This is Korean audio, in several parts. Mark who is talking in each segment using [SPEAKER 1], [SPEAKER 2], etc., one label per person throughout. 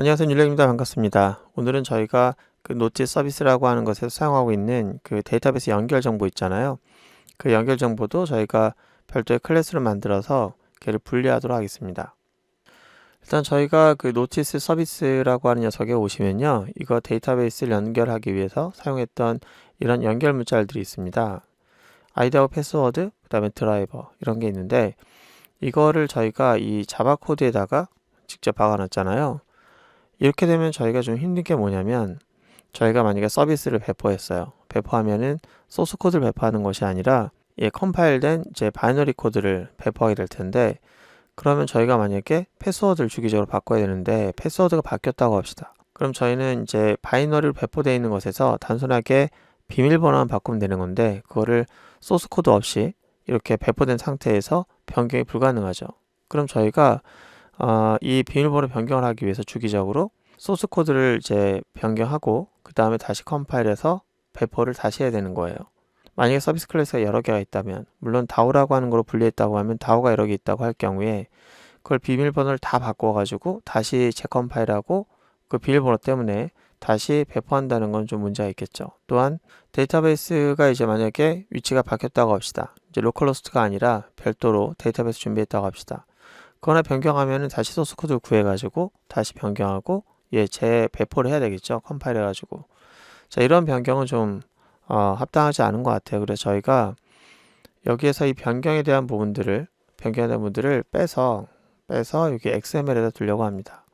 [SPEAKER 1] 안녕하세요. 율렉입니다. 반갑습니다. 오늘은 저희가 그 노티 서비스라고 하는 것에서 사용하고 있는 그 데이터베이스 연결 정보 있잖아요. 그 연결 정보도 저희가 별도의 클래스를 만들어서 걔를 분리하도록 하겠습니다. 일단 저희가 그 노티스 서비스라고 하는 녀석에 오시면요. 이거 데이터베이스를 연결하기 위해서 사용했던 이런 연결 문자들이 있습니다. 아이디하고 패스워드, 그 다음에 드라이버 이런 게 있는데 이거를 저희가 이 자바 코드에다가 직접 박아놨잖아요. 이렇게 되면 저희가 좀 힘든 게 뭐냐면 저희가 만약에 서비스를 배포했어요. 배포하면은 소스 코드를 배포하는 것이 아니라 예, 컴파일된 이제 바이너리 코드를 배포하게 될 텐데 그러면 저희가 만약에 패스워드를 주기적으로 바꿔야 되는데 패스워드가 바뀌었다고 합시다. 그럼 저희는 이제 바이너리로 배포되어 있는 것에서 단순하게 비밀번호만 바꾸면 되는 건데 그거를 소스 코드 없이 이렇게 배포된 상태에서 변경이 불가능하죠. 그럼 저희가 어, 이 비밀번호 변경을 하기 위해서 주기적으로 소스 코드를 이제 변경하고 그 다음에 다시 컴파일해서 배포를 다시 해야 되는 거예요. 만약에 서비스 클래스가 여러 개가 있다면 물론 다오라고 하는 걸로 분리했다고 하면 다오가 여러 개 있다고 할 경우에 그걸 비밀번호를 다 바꿔가지고 다시 재컴파일하고 그 비밀번호 때문에 다시 배포한다는 건 좀 문제가 있겠죠. 또한 데이터베이스가 이제 만약에 위치가 바뀌었다고 합시다. 이제 로컬로스트가 아니라 별도로 데이터베이스 준비했다고 합시다. 그거나 변경하면은 다시 소스 코드를 구해가지고 다시 변경하고 예, 재배포를 해야 되겠죠. 컴파일 해가지고. 자, 이런 변경은 좀 어, 합당하지 않은 것 같아요. 그래서 저희가 여기에서 이 변경에 대한 부분들을 변경에 대한 부분들을 빼서 빼서 여기 XML에다 두려고 합니다.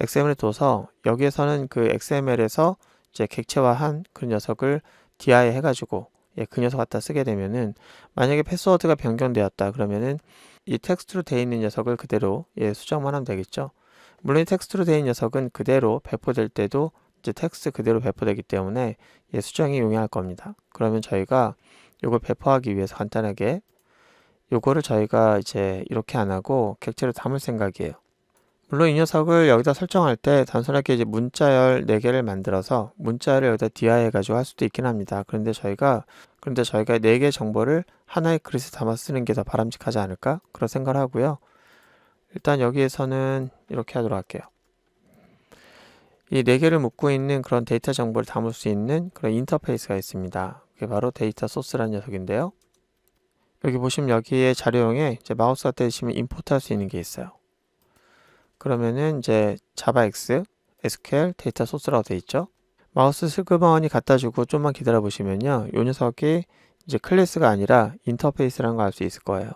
[SPEAKER 1] XML에 둬서 여기에서는 그 XML에서 이제 객체화한 그 녀석을 DI 해가지고 예, 그 녀석 갖다 쓰게 되면은 만약에 패스워드가 변경되었다 그러면은 이 텍스트로 되어 있는 녀석을 그대로 예, 수정만 하면 되겠죠. 물론 이 텍스트로 있는 녀석은 그대로 배포될 때도 이제 텍스트 그대로 배포되기 때문에 예, 수정이 용이할 겁니다. 그러면 저희가 이걸 배포하기 위해서 간단하게 요거를 저희가 이제 이렇게 안 하고 객체로 담을 생각이에요. 물론 이 녀석을 여기다 설정할 때 단순하게 이제 문자열 4개를 만들어서 문자를 여기다 DI 해가지고 할 수도 있긴 합니다. 그런데 저희가 그런데 저희가 4개 정보를 하나의 그릇에 담아 쓰는 게 더 바람직하지 않을까? 그런 생각을 하고요. 일단 여기에서는 이렇게 하도록 할게요. 이 4개를 묶고 있는 그런 데이터 정보를 담을 수 있는 그런 인터페이스가 있습니다. 그게 바로 데이터 소스라는 녀석인데요. 여기 보시면 여기에 자료용에 이제 마우스가 떼시면 임포트 할 수 있는 게 있어요. 그러면은 이제 자바X, SQL 데이터 소스라고 되어 있죠. 마우스 슬그머니 갖다 주고 좀만 기다려 보시면요. 요 녀석이 이제 클래스가 아니라 인터페이스라는 걸 알 수 있을 거예요.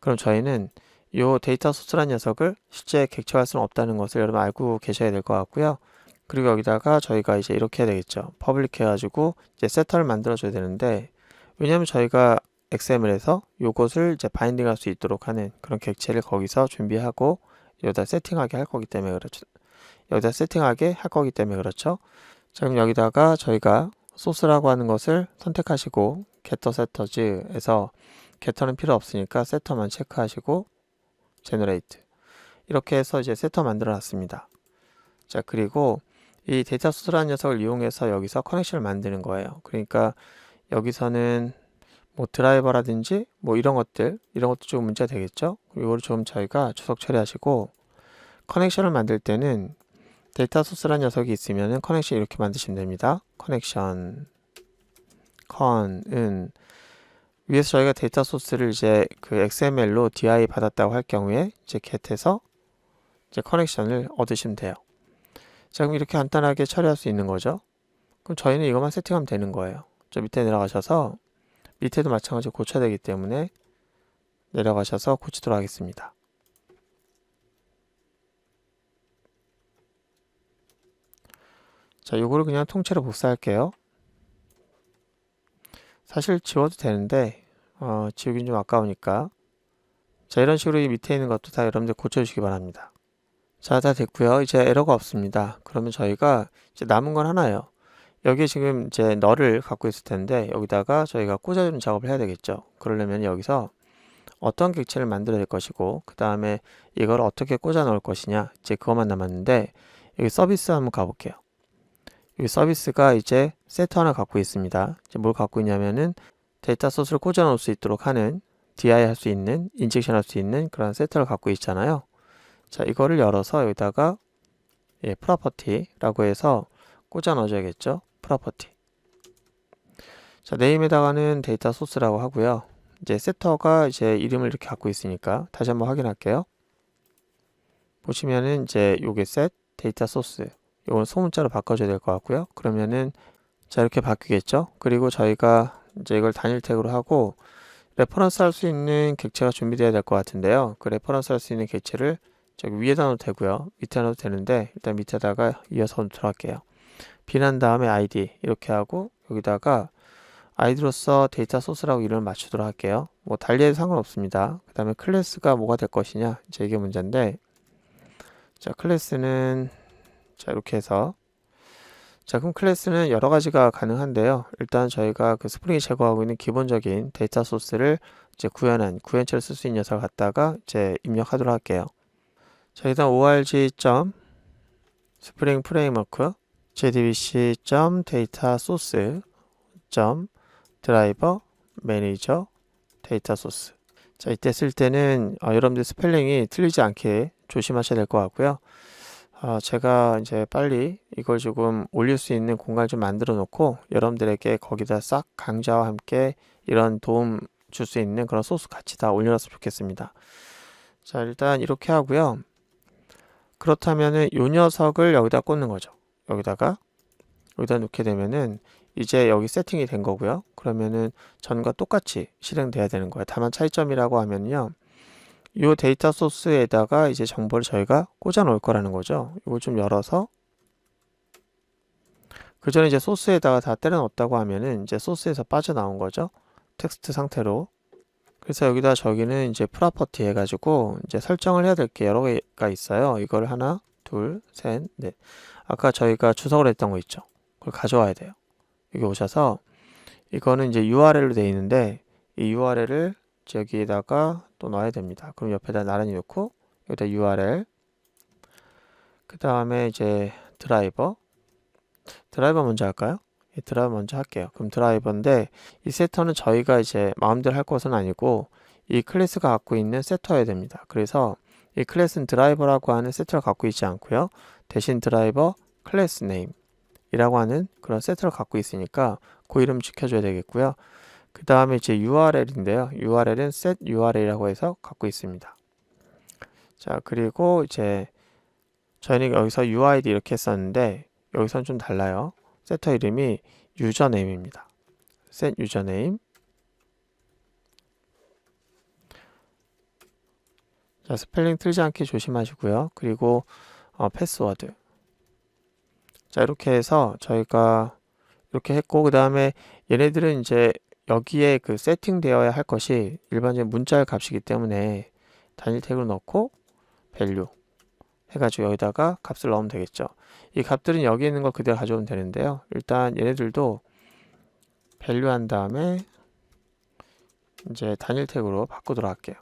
[SPEAKER 1] 그럼 저희는 요 데이터 소스라는 녀석을 실제 객체화할 수는 없다는 것을 여러분 알고 계셔야 될 것 같고요. 그리고 여기다가 저희가 이제 이렇게 해야 되겠죠. 퍼블릭 해가지고 이제 세터를 만들어 줘야 되는데 왜냐면 저희가 XML에서 요것을 이제 바인딩 할 수 있도록 하는 그런 객체를 거기서 준비하고 여기다 세팅하게 할 거기 때문에 그렇죠. 여기다 세팅하게 할 거기 때문에 그렇죠. 자, 그럼 여기다가 저희가 소스라고 하는 것을 선택하시고 getter setters에서 getter는 필요 없으니까 setter만 체크하시고 generate 이렇게 해서 이제 세터 만들어 놨습니다. 자, 그리고 이 데이터 소스라는 녀석을 이용해서 여기서 커넥션을 만드는 거예요. 그러니까 여기서는 뭐 드라이버라든지 뭐 이런 것들 이런 것도 좀 문제가 되겠죠. 이거를 좀 저희가 주석 처리하시고 커넥션을 만들 때는 데이터 소스라는 녀석이 있으면은 커넥션 이렇게 만드시면 됩니다. 커넥션 con은 위에서 저희가 데이터 소스를 이제 그 XML로 DI 받았다고 할 경우에 이제 get에서 이제 커넥션을 얻으시면 돼요. 자, 그럼 이렇게 간단하게 처리할 수 있는 거죠. 그럼 저희는 이것만 세팅하면 되는 거예요. 저 밑에 내려가셔서 밑에도 마찬가지로 고쳐야 되기 때문에 내려가셔서 고치도록 하겠습니다. 자, 요거를 그냥 통째로 복사할게요. 사실 지워도 되는데 어, 지우긴 좀 아까우니까 자 이런 식으로 이 밑에 있는 것도 다 여러분들 고쳐주시기 바랍니다. 자, 다 됐고요. 이제 에러가 없습니다. 그러면 저희가 이제 남은 건 하나예요. 여기에 지금 이제 너를 갖고 있을 텐데 여기다가 저희가 꽂아주는 작업을 해야 되겠죠. 그러려면 여기서 어떤 객체를 만들어야 될 것이고 그 다음에 이걸 어떻게 꽂아 넣을 것이냐 이제 그것만 남았는데 여기 서비스 한번 가볼게요. 여기 서비스가 이제 세트 하나 갖고 있습니다. 이제 뭘 갖고 있냐면은 데이터 소스를 꽂아 놓을 수 있도록 하는 DI 할 수 있는 인젝션 할 수 있는 그런 세트를 갖고 있잖아요. 자 이거를 열어서 여기다가 예, 프로퍼티라고 해서 꽂아 넣어줘야겠죠. 프로퍼티. 자, 네임에다가는 데이터 소스라고 하고요. 이제 세터가 이제 이름을 이렇게 갖고 있으니까 다시 한번 확인할게요. 보시면은 이제 요게 셋 데이터 소스 요건 소문자로 바꿔줘야 될 것 같고요. 그러면은 자 이렇게 바뀌겠죠. 그리고 저희가 이제 이걸 단일 태그로 하고 레퍼런스 할 수 있는 객체가 준비되어야 될 것 같은데요. 그 레퍼런스 할 수 있는 객체를 저기 위에다 넣어도 되고요. 밑에 넣어도 되는데 일단 밑에다가 이어서 들어갈게요. 비난 다음에 아이디 이렇게 하고 여기다가 아이디로서 데이터 소스라고 이름을 맞추도록 할게요. 뭐 달리해도 상관없습니다. 그 다음에 클래스가 뭐가 될 것이냐 이제 이게 문제인데 자 클래스는 자 이렇게 해서 자 그럼 클래스는 여러 가지가 가능한데요. 일단 저희가 그 스프링이 제공하고 있는 기본적인 데이터 소스를 이제 구현한 구현체를 쓸 수 있는 녀석을 갖다가 이제 입력하도록 할게요. 자 일단 org. 스프링 프레임워크 jdbc. 데이터 소스. 드라이버 매니저 데이터 소스 자 이때 쓸 때는 어, 여러분들 스펠링이 틀리지 않게 조심하셔야 될 것 같고요 어, 제가 이제 빨리 이걸 조금 올릴 수 있는 공간을 좀 만들어 놓고 여러분들에게 거기다 싹 강좌와 함께 이런 도움 줄 수 있는 그런 소스 같이 다 올려놨으면 좋겠습니다 자 일단 이렇게 하고요 그렇다면은 요 녀석을 여기다 꽂는 거죠 여기다가 여기다 놓게 되면은 이제 여기 세팅이 된 거고요. 그러면은 전과 똑같이 실행돼야 되는 거예요. 다만 차이점이라고 하면요. 이 데이터 소스에다가 이제 정보를 저희가 꽂아 놓을 거라는 거죠. 이걸 좀 열어서 그 전에 이제 소스에다가 다 때려 넣었다고 하면은 이제 소스에서 빠져나온 거죠. 텍스트 상태로. 그래서 여기다 저기는 이제 프로퍼티 해가지고 이제 설정을 해야 될 게 여러 개가 있어요. 이걸 하나, 둘, 셋, 넷. 아까 저희가 주석을 했던 거 있죠. 그걸 가져와야 돼요. 여기 오셔서 이거는 이제 URL로 되어 있는데 이 URL을 여기에다가 또 넣어야 됩니다. 그럼 옆에다 나란히 놓고 여기다 URL 그 다음에 이제 드라이버 드라이버 먼저 할까요? 이 드라이버 먼저 할게요. 그럼 드라이버인데 이 세터는 저희가 이제 마음대로 할 것은 아니고 이 클래스가 갖고 있는 세터여야 됩니다. 그래서 이 클래스는 드라이버라고 하는 세터를 갖고 있지 않고요. 대신 드라이버 클래스 네임 이라고 하는 그런 세트를 갖고 있으니까 그 이름 지켜줘야 되겠고요. 그 다음에 이제 URL인데요. URL은 set URL이라고 해서 갖고 있습니다. 자, 그리고 이제 저희는 여기서 UID 이렇게 했었는데 여기서는 좀 달라요. 세터 이름이 유저네임입니다. set 유저네임. 자, 스펠링 틀지 않게 조심하시고요. 그리고 어, 패스워드. 자 이렇게 해서 저희가 이렇게 했고 그 다음에 얘네들은 이제 여기에 그 세팅되어야 할 것이 일반적인 문자의 값이기 때문에 단일 태그를 넣고 value 해가지고 여기다가 값을 넣으면 되겠죠 이 값들은 여기 있는 걸 그대로 가져오면 되는데요 일단 얘네들도 value 한 다음에 이제 단일 태그로 바꾸도록 할게요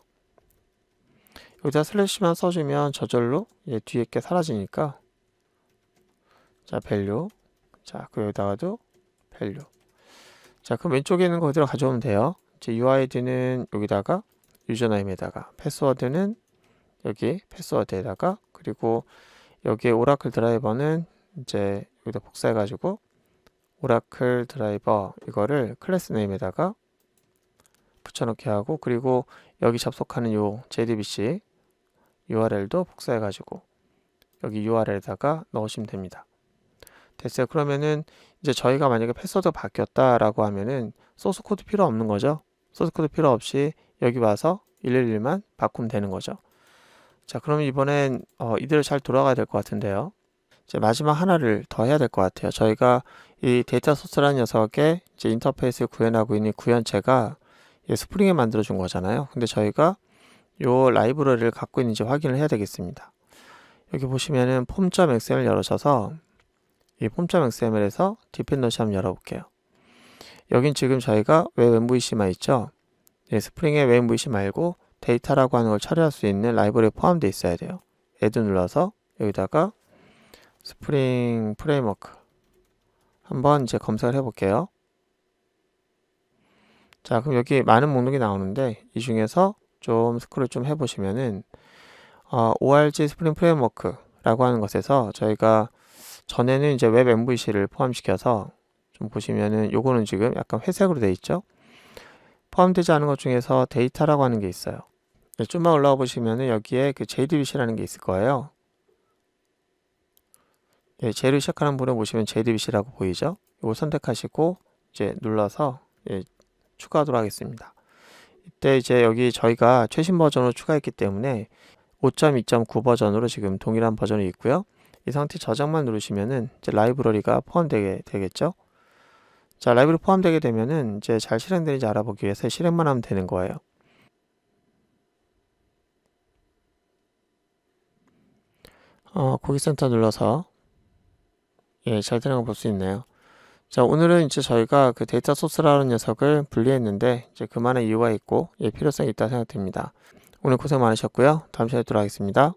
[SPEAKER 1] 여기다 슬래시만 써주면 저절로 얘 뒤에 게 사라지니까 자, value. 자, 그 여기다가도 value. 자, 그럼 왼쪽에 있는 거 그대로 가져오면 돼요. 이제 UID는 여기다가 유저네임에다가 패스워드는 여기 패스워드에다가 그리고 여기에 오라클 드라이버는 이제 여기다 복사해 가지고 오라클 드라이버 이거를 클래스 네임에다가 붙여넣기 하고 그리고 여기 접속하는 요 JDBC URL도 복사해 가지고 여기 URL에다가 넣으시면 됩니다. 됐어요. 그러면은 이제 저희가 만약에 패스워드가 바뀌었다라고 하면은 소스 코드 필요 없는 거죠. 소스 코드 필요 없이 여기 와서 111만 바꾸면 되는 거죠. 자, 그럼 이번엔 어, 이대로 잘 돌아가야 될 것 같은데요. 이제 마지막 하나를 더 해야 될 것 같아요. 저희가 이 데이터 소스라는 녀석에 이제 인터페이스를 구현하고 있는 구현체가 스프링에 만들어 준 거잖아요. 근데 저희가 요 라이브러리를 갖고 있는지 확인을 해야 되겠습니다. 여기 보시면은 폼.xml 열어셔서 이 폼.xml에서 디펜던시 한번 열어볼게요. 여긴 지금 저희가 웹 MVC만 있죠. 예, 스프링의 웹 MVC 말고 데이터라고 하는 걸 처리할 수 있는 라이브러리에 포함되어 있어야 돼요. 애드 눌러서 여기다가 스프링 프레임워크 한번 이제 검색을 해볼게요. 자, 그럼 여기 많은 목록이 나오는데 이 중에서 좀 스크롤 좀 해보시면은 어, org 스프링 프레임워크 라고 하는 것에서 저희가 전에는 이제 웹 MVC를 포함시켜서 좀 보시면은 요거는 지금 약간 회색으로 되어 있죠. 포함되지 않은 것 중에서 데이터라고 하는 게 있어요. 네, 좀만 올라와 보시면은 여기에 그 JDBC라는 게 있을 거예요. 예, J를 시작하는 부분 보시면 JDBC라고 보이죠? 이거 선택하시고 이제 눌러서 예, 추가하도록 하겠습니다. 이때 이제 여기 저희가 최신 버전으로 추가했기 때문에 5.2.9 버전으로 지금 동일한 버전이 있고요. 이 상태 저장만 누르시면은 이제 라이브러리가 포함되게 되겠죠. 자, 라이브러리 포함되게 되면은 이제 잘 실행되는지 알아보기 위해서 실행만 하면 되는 거예요. 어, 고객센터 눌러서 예, 잘 되는 거 볼 수 있네요. 자, 오늘은 이제 저희가 그 데이터 소스라는 녀석을 분리했는데 이제 그만한 이유가 있고 예, 필요성이 있다 생각됩니다. 오늘 고생 많으셨고요. 다음 시간에 뵙도록 하겠습니다.